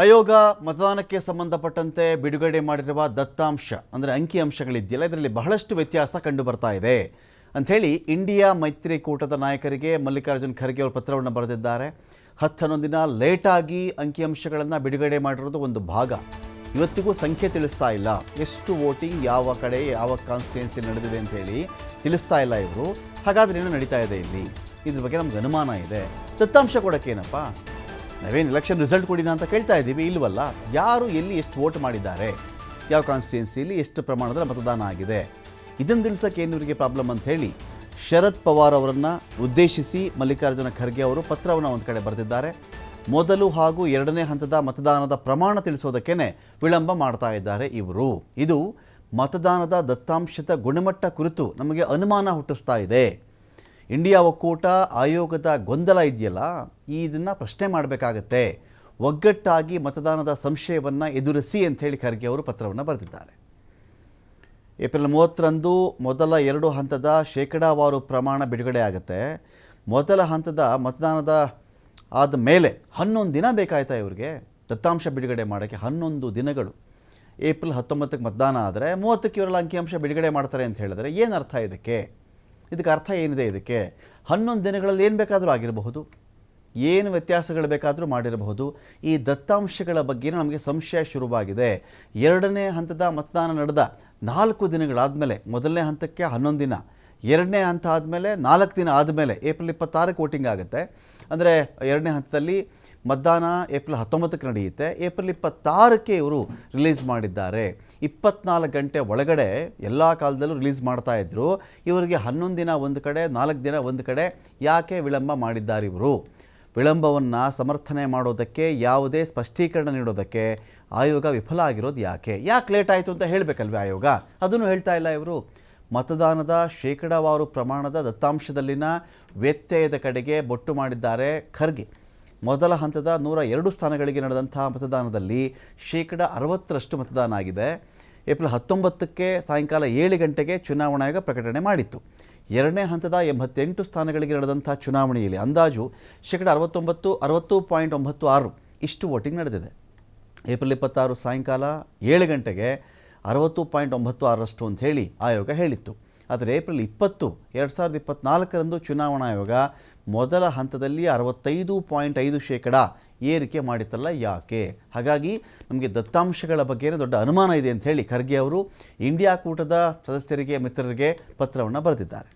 ಆಯೋಗ ಮತದಾನಕ್ಕೆ ಸಂಬಂಧಪಟ್ಟಂತೆ ಬಿಡುಗಡೆ ಮಾಡಿರುವ ದತ್ತಾಂಶ, ಅಂದರೆ ಅಂಕಿಅಂಶಗಳಿದೆಯಲ್ಲ ಇದರಲ್ಲಿ ಬಹಳಷ್ಟು ವ್ಯತ್ಯಾಸ ಕಂಡು ಬರ್ತಾ ಇದೆ ಅಂಥೇಳಿ ಇಂಡಿಯಾ ಮೈತ್ರಿಕೂಟದ ನಾಯಕರಿಗೆ ಮಲ್ಲಿಕಾರ್ಜುನ್ ಖರ್ಗೆ ಅವರು ಪತ್ರವನ್ನು ಬರೆದಿದ್ದಾರೆ. ಹತ್ತು ಹನ್ನೊಂದು ದಿನ ಲೇಟಾಗಿ ಅಂಕಿಅಂಶಗಳನ್ನು ಬಿಡುಗಡೆ ಮಾಡಿರೋದು ಒಂದು ಭಾಗ. ಇವತ್ತಿಗೂ ಸಂಖ್ಯೆ ತಿಳಿಸ್ತಾ ಇಲ್ಲ. ಎಷ್ಟು ವೋಟಿಂಗ್ ಯಾವ ಕಡೆ, ಯಾವ ಕಾನ್ಸ್ಟಿಟ್ಯೂನ್ಸಿ ನಡೆದಿದೆ ಅಂಥೇಳಿ ತಿಳಿಸ್ತಾ ಇಲ್ಲ ಇವರು. ಹಾಗಾದ್ರೆ ಏನು ನಡೀತಾ ಇದೆ ಇಲ್ಲಿ. ಇದ್ರ ಬಗ್ಗೆ ನಮ್ಗೆ ಅನುಮಾನ ಇದೆ. ದತ್ತಾಂಶ ಕೊಡೋಕ್ಕೇನಪ್ಪ ನಾವೇನು ಎಲೆಕ್ಷನ್ ರಿಸಲ್ಟ್ ಕೊಡಿನ ಅಂತ ಕೇಳ್ತಾ ಇದ್ದೀವಿ, ಇಲ್ವಲ್ಲ? ಯಾರು ಎಲ್ಲಿ ಎಷ್ಟು ವೋಟ್ ಮಾಡಿದ್ದಾರೆ? ಯಾವ ಕಾನ್ಸ್ಟಿಟ್ಯೂನ್ಸಿಯಲ್ಲಿ ಎಷ್ಟು ಪ್ರಮಾಣದ ಮತದಾನ ಆಗಿದೆ? ಇದನ್ನು ತಿಳಿಸೋಕೆ ಏನು ಪ್ರಾಬ್ಲಮ್ ಅಂತ ಹೇಳಿ, ಶರದ್ ಪವಾರ್ ಅವರನ್ನು ಉದ್ದೇಶಿಸಿ ಮಲ್ಲಿಕಾರ್ಜುನ ಖರ್ಗೆ ಅವರು ಪತ್ರವನ್ನು ಒಂದು ಕಡೆ ಬರೆದಿದ್ದಾರೆ. ಮೊದಲು ಹಾಗೂ ಎರಡನೇ ಹಂತದ ಮತದಾನದ ಪ್ರಮಾಣ ತಿಳಿಸೋದಕ್ಕೇ ವಿಳಂಬ ಮಾಡ್ತಾ ಇದ್ದಾರೆ ಇವರು. ಇದು ಮತದಾನದ ದತ್ತಾಂಶದ ಗುಣಮಟ್ಟ ಕುರಿತು ನಮಗೆ ಅನುಮಾನ ಹುಟ್ಟಿಸ್ತಾ ಇದೆ. ಇಂಡಿಯಾ ಒಕ್ಕೂಟ ಆಯೋಗದ ಗೊಂದಲ ಇದೆಯಲ್ಲ ಈ ಇದನ್ನು ಪ್ರಶ್ನೆ ಮಾಡಬೇಕಾಗತ್ತೆ. ಒಗ್ಗಟ್ಟಾಗಿ ಮತದಾನದ ಸಂಶಯವನ್ನು ಎದುರಿಸಿ ಅಂಥೇಳಿ ಖರ್ಗೆ ಅವರು ಪತ್ರವನ್ನು ಬರೆದಿದ್ದಾರೆ. ಏಪ್ರಿಲ್ ಮೂವತ್ತರಂದು ಮೊದಲ ಎರಡು ಹಂತದ ಶೇಕಡಾವಾರು ಪ್ರಮಾಣ ಬಿಡುಗಡೆ ಆಗುತ್ತೆ. ಮೊದಲ ಹಂತದ ಮತದಾನದ ಆದ ಮೇಲೆ ಹನ್ನೊಂದು ದಿನ ಬೇಕಾಯ್ತಾ ಇವರಿಗೆ? ದತ್ತಾಂಶ ಬಿಡುಗಡೆ ಮಾಡೋಕ್ಕೆ ಹನ್ನೊಂದು ದಿನಗಳು. ಏಪ್ರಿಲ್ ಹತ್ತೊಂಬತ್ತಕ್ಕೆ ಮತದಾನ ಆದರೆ ಮೂವತ್ತಕ್ಕೆ ಇವರೆಲ್ಲ ಅಂಕಿಅಂಶ ಬಿಡುಗಡೆ ಮಾಡ್ತಾರೆ ಅಂತ ಹೇಳಿದ್ರೆ ಏನು ಅರ್ಥ ಇದಕ್ಕೆ? ಇದಕ್ಕೆ ಅರ್ಥ ಏನಿದೆ ಇದಕ್ಕೆ? ಹನ್ನೊಂದು ದಿನಗಳಲ್ಲಿ ಏನು ಬೇಕಾದರೂ ಆಗಿರಬಹುದು. ಏನು ವ್ಯತ್ಯಾಸಗಳು ಬೇಕಾದರೂ ಮಾಡಿರಬಹುದು. ಈ ದತ್ತಾಂಶಗಳ ಬಗ್ಗೆ ನಮಗೆ ಸಂಶಯ ಶುರುವಾಗಿದೆ. ಎರಡನೇ ಹಂತದ ಮತದಾನ ನಡೆದ ನಾಲ್ಕು ದಿನಗಳಾದಮೇಲೆ, ಮೊದಲನೇ ಹಂತಕ್ಕೆ ಹನ್ನೊಂದು ದಿನ, ಎರಡನೇ ಹಂತ ಆದಮೇಲೆ ನಾಲ್ಕು ದಿನ ಆದಮೇಲೆ ಏಪ್ರಿಲ್ ಇಪ್ಪತ್ತಾರಕ್ಕೆ ವೋಟಿಂಗ್ ಆಗುತ್ತೆ. ಅಂದರೆ ಎರಡನೇ ಹಂತದಲ್ಲಿ ಮತದಾನ ಏಪ್ರಿಲ್ ಹತ್ತೊಂಬತ್ತಕ್ಕೆ ನಡೆಯುತ್ತೆ. ಏಪ್ರಿಲ್ ಇಪ್ಪತ್ತಾರಕ್ಕೆ ಇವರು ರಿಲೀಸ್ ಮಾಡಿದ್ದಾರೆ. ಇಪ್ಪತ್ನಾಲ್ಕು ಗಂಟೆ ಒಳಗಡೆ ಎಲ್ಲ ಕಾಲದಲ್ಲೂ ರಿಲೀಸ್ ಮಾಡ್ತಾ ಇದ್ರು. ಇವರಿಗೆ ಹನ್ನೊಂದು ದಿನ ಒಂದು ಕಡೆ, ನಾಲ್ಕು ದಿನ ಒಂದು ಕಡೆ ಯಾಕೆ ವಿಳಂಬ ಮಾಡಿದ್ದಾರೆ ಇವರು? ವಿಳಂಬವನ್ನು ಸಮರ್ಥನೆ ಮಾಡೋದಕ್ಕೆ, ಯಾವುದೇ ಸ್ಪಷ್ಟೀಕರಣ ನೀಡೋದಕ್ಕೆ ಆಯೋಗ ವಿಫಲ ಆಗಿರೋದು ಯಾಕೆ? ಯಾಕೆ ಲೇಟ್ ಆಯಿತು ಅಂತ ಹೇಳಬೇಕಲ್ವೇ ಆಯೋಗ? ಅದನ್ನು ಹೇಳ್ತಾ ಇಲ್ಲ ಇವರು. ಮತದಾನದ ಶೇಕಡಾವಾರು ಪ್ರಮಾಣದ ದತ್ತಾಂಶದಲ್ಲಿನ ವ್ಯತ್ಯಯದ ಕಡೆಗೆ ಬೊಟ್ಟು ಮಾಡಿದ್ದಾರೆ ಖರ್ಗೆ. ಮೊದಲ ಹಂತದ ನೂರ ಎರಡು ಸ್ಥಾನಗಳಿಗೆ ನಡೆದಂಥ ಮತದಾನದಲ್ಲಿ ಶೇಕಡ ಅರವತ್ತರಷ್ಟು ಮತದಾನ ಆಗಿದೆ. ಏಪ್ರಿಲ್ ಹತ್ತೊಂಬತ್ತಕ್ಕೆ ಸಾಯಂಕಾಲ ಏಳು ಗಂಟೆಗೆ ಚುನಾವಣಾ ಆಯೋಗ ಪ್ರಕಟಣೆ ಮಾಡಿತ್ತು. ಎರಡನೇ ಹಂತದ ಎಂಬತ್ತೆಂಟು ಸ್ಥಾನಗಳಿಗೆ ನಡೆದಂಥ ಚುನಾವಣೆಯಲ್ಲಿ ಅಂದಾಜು ಶೇಕಡ ಅರವತ್ತೊಂಬತ್ತು, ಅರವತ್ತು ಪಾಯಿಂಟ್ ಒಂಬತ್ತು ಆರು ಇಷ್ಟು ವೋಟಿಂಗ್ ನಡೆದಿದೆ. ಏಪ್ರಿಲ್ ಇಪ್ಪತ್ತಾರು ಸಾಯಂಕಾಲ ಏಳು ಗಂಟೆಗೆ ಅರವತ್ತು ಪಾಯಿಂಟ್ ಒಂಬತ್ತು ಆರರಷ್ಟು ಅಂತ ಹೇಳಿ ಆಯೋಗ ಹೇಳಿತ್ತು. ಆದರೆ ಏಪ್ರಿಲ್ ಇಪ್ಪತ್ತು, ಎರಡು ಸಾವಿರದ ಇಪ್ಪತ್ನಾಲ್ಕರಂದು ಚುನಾವಣಾ ಆಯೋಗ ಮೊದಲ ಹಂತದಲ್ಲಿ ಅರವತ್ತೈದು ಪಾಯಿಂಟ್ ಐದು ಶೇಕಡ ಏರಿಕೆ ಮಾಡಿತಲ್ಲ ಯಾಕೆ? ಹಾಗಾಗಿ ನಮಗೆ ದತ್ತಾಂಶಗಳ ಬಗ್ಗೆನೇ ದೊಡ್ಡ ಅನುಮಾನ ಇದೆ ಅಂತ ಹೇಳಿ ಖರ್ಗೆ ಅವರು ಇಂಡಿಯಾ ಕೂಟದ ಸದಸ್ಯರಿಗೆ, ಮಿತ್ರರಿಗೆ ಪತ್ರವನ್ನು ಬರೆದಿದ್ದಾರೆ.